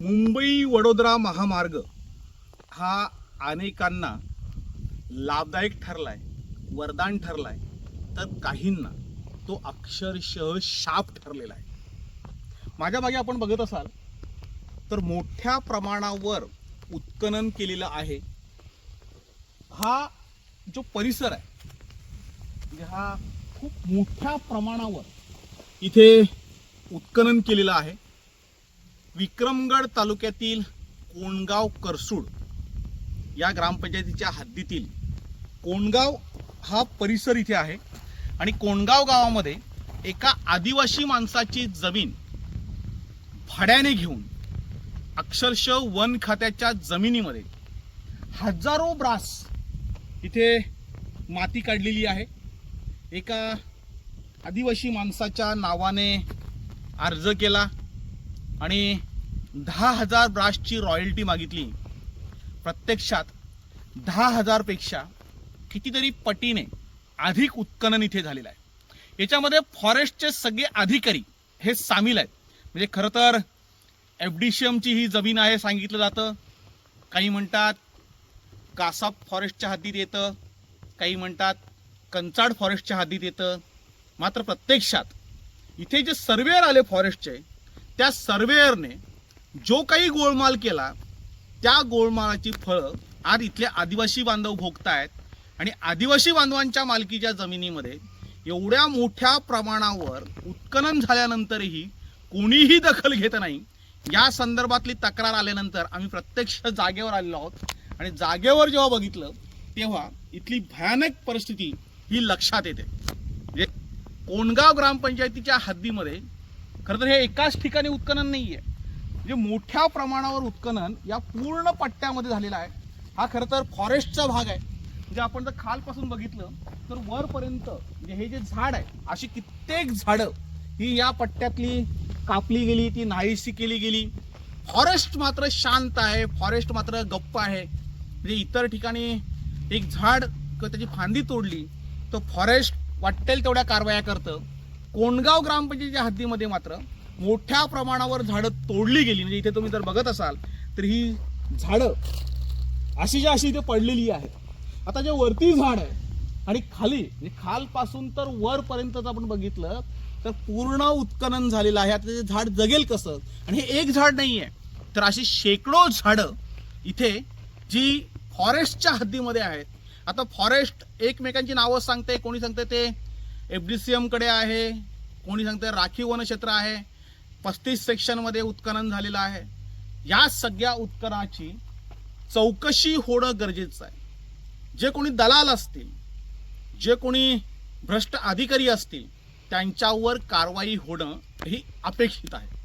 मुंबई वडोदरा महामार्ग हा अनेकांना लाभदायक ठरलाय वरदान ठरलाय तर काहींना तो अक्षरशः शाप ठरलेला आहे. माझ्या मागे आपण बघत असाल तर मोठ्या प्रमाणावर उत्खनन केलेलं आहे. हा जो परिसर आहे म्हणजे हा खूप मोठ्या प्रमाणावर इथे उत्खनन केलेलं आहे. विक्रमगड तालुक्यातील कोणगाव करसूड या ग्रामपंचायतीच्या हद्दीतील कोणगाव हा परिसर इथे आहे. आणि कोणगाव गावामध्ये एका आदिवासी माणसाची जमीन भाड्याने घेऊन अक्षरशः वन खात्याच्या जमिनीमध्ये हजारो ब्रास इथे माती काढलेली आहे. एका आदिवासी माणसाच्या नावाने अर्ज केला आणि दहा हजार ब्रासची रॉयल्टी मागितली. प्रत्यक्षात दहा हजारपेक्षा कितीतरी पटीने अधिक उत्खनन इथे झालेलं आहे. याच्यामध्ये फॉरेस्टचे सगळे अधिकारी हे सामील आहेत. म्हणजे खरं तर एफ ही जमीन आहे सांगितलं जातं. काही म्हणतात कासाप फॉरेस्टच्या हद्दीत येतं. काही म्हणतात कंचाड फॉरेस्टच्या हद्दीत येतं. मात्र प्रत्यक्षात इथे जे सर्वेअर आले फॉरेस्टचे त्या सर्वेअरने जो काही गोळमाल केला त्या गोळमालाची फळं आज इथले आदिवासी बांधव भोगतायत आणि आदिवासी बांधवांच्या मालकीच्या जमिनीमध्ये एवढ्या मोठ्या प्रमाणावर उत्खनन झाल्यानंतरही कोणीही दखल घेत नाही. या संदर्भातली तक्रार आल्यानंतर आम्ही प्रत्यक्ष जागेवर आलेलो आहोत आणि जागेवर जेव्हा बघितलं तेव्हा इथली भयानक परिस्थिती ही लक्षात येते. म्हणजे कोणगाव ग्रामपंचायतीच्या हद्दीमध्ये खरं तर हे एकाच ठिकाणी उत्खनन नाही आहे जे मोठ्या प्रमाणावर उत्खनन या पूर्ण पट्ट्यामध्ये झालेला आहे. हा खरं तर फॉरेस्टचा भाग आहे. म्हणजे आपण जर खालपासून बघितलं तर वरपर्यंत म्हणजे हे जे झाड आहे अशी कित्येक झाडं ही या पट्ट्यातली कापली गेली ती नाहीशी केली गेली. फॉरेस्ट मात्र शांत आहे फॉरेस्ट मात्र गप्प आहे. म्हणजे इतर ठिकाणी एक झाड किंवा त्याची फांदी तोडली तर फॉरेस्ट वाटेल तेवढ्या कारवाया करतं. कोंडगाव ग्रामपंचायतीच्या हद्दीमध्ये मात्र मोठ्या प्रमाणावर झाडं तोडली गेली. म्हणजे इथे तुम्ही जर बघत असाल तर ही झाडं अशी जी अशी इथे पडलेली आहेत. आता जे वरती झाड आहे आणि खाली म्हणजे खालपासून तर वरपर्यंत आपण बघितलं तर पूर्ण उत्खनन झालेलं आहे. आता ते झाड जगेल कसं? आणि हे एक झाड नाही आहे तर अशी शेकडो झाडं इथे जी फॉरेस्टच्या हद्दीमध्ये आहेत. आता फॉरेस्ट एकमेकांची नावं सांगते कोणी सांगते ते एफ डी सी एमकडे आहे कोणी सांगते राखीव वनक्षेत्र आहे. पस्तीस सेक्शनमध्ये उत्खनन झालेलं आहे. या सगळ्या उत्खनाची चौकशी होणं गरजेचं आहे. जे कोणी दलाल असतील जे कोणी भ्रष्ट अधिकारी असतील त्यांच्यावर कारवाई होणं ही अपेक्षित आहे.